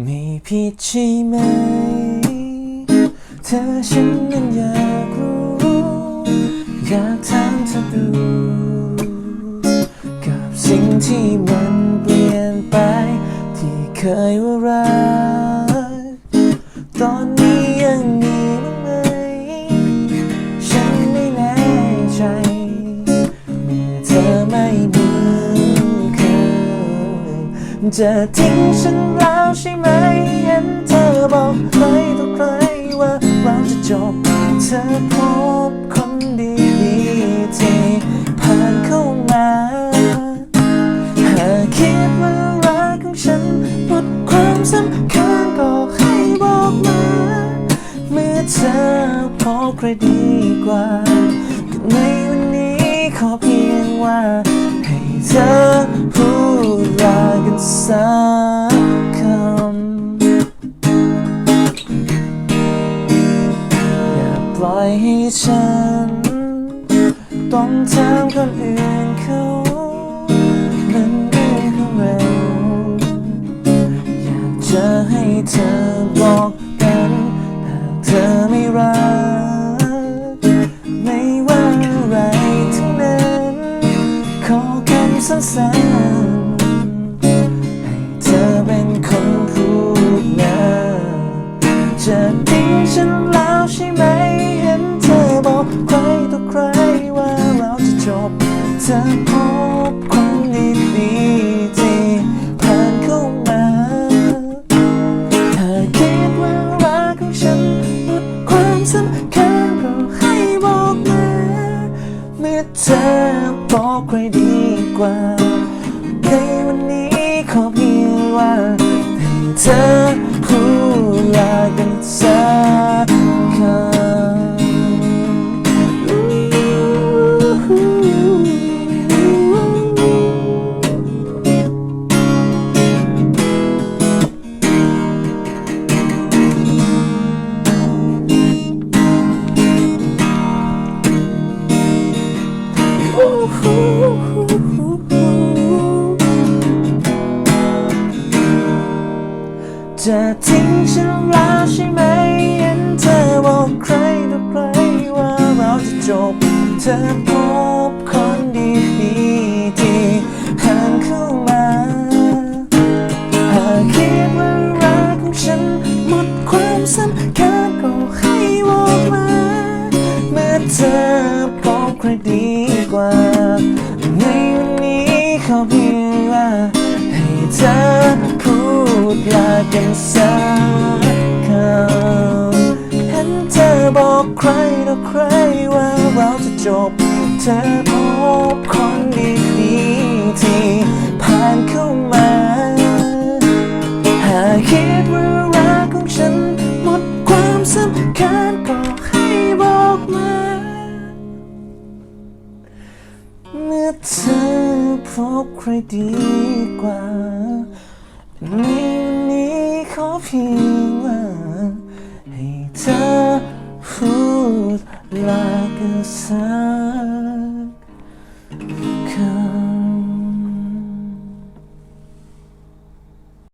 ไม่ผิดใช่ไหม เธอฉันนั้นอยากรู้ อยากถามเธอดู กับสิ่งที่มันเปลี่ยนไป ที่เคยว่ารัก จะทิ้งฉันแล้วใช่ไหมเห็นเธอบอกใครต่อใครว่าเราจะจบ เธอพบคนดีๆที่ผ่านเข้ามาหากคิดว่ารักของฉันหมดความสำคัญก็ให้บอกมา เมื่อเธอพอใครดีกว่าในวันนี้ขอเพียงว่าให้เธอ กันสักคำอย่าปล่อยให้ฉัน ต้องถามคนอื่นเขามันเรื่องของเราอยากจะให้เธอบอก เมื่อเธอบอกใครดีกว่า ในวันนี้ขอเพียงว่าให้เธอ จะทิ้งฉันแล้วใช่ไหมเห็นเธอบอกใครต่อใครว่าเราจะจบเธอ ใครต่อใครว่าเราจะจบเธอพบคนดีๆที่ผ่านเข้ามา หากคิดว่ารักของฉันหมดความสำคัญก็ให้บอกมา เมื่อเธอพบใครดีกว่าในวันนี้ขอเพียงว่าให้เธอ Oh.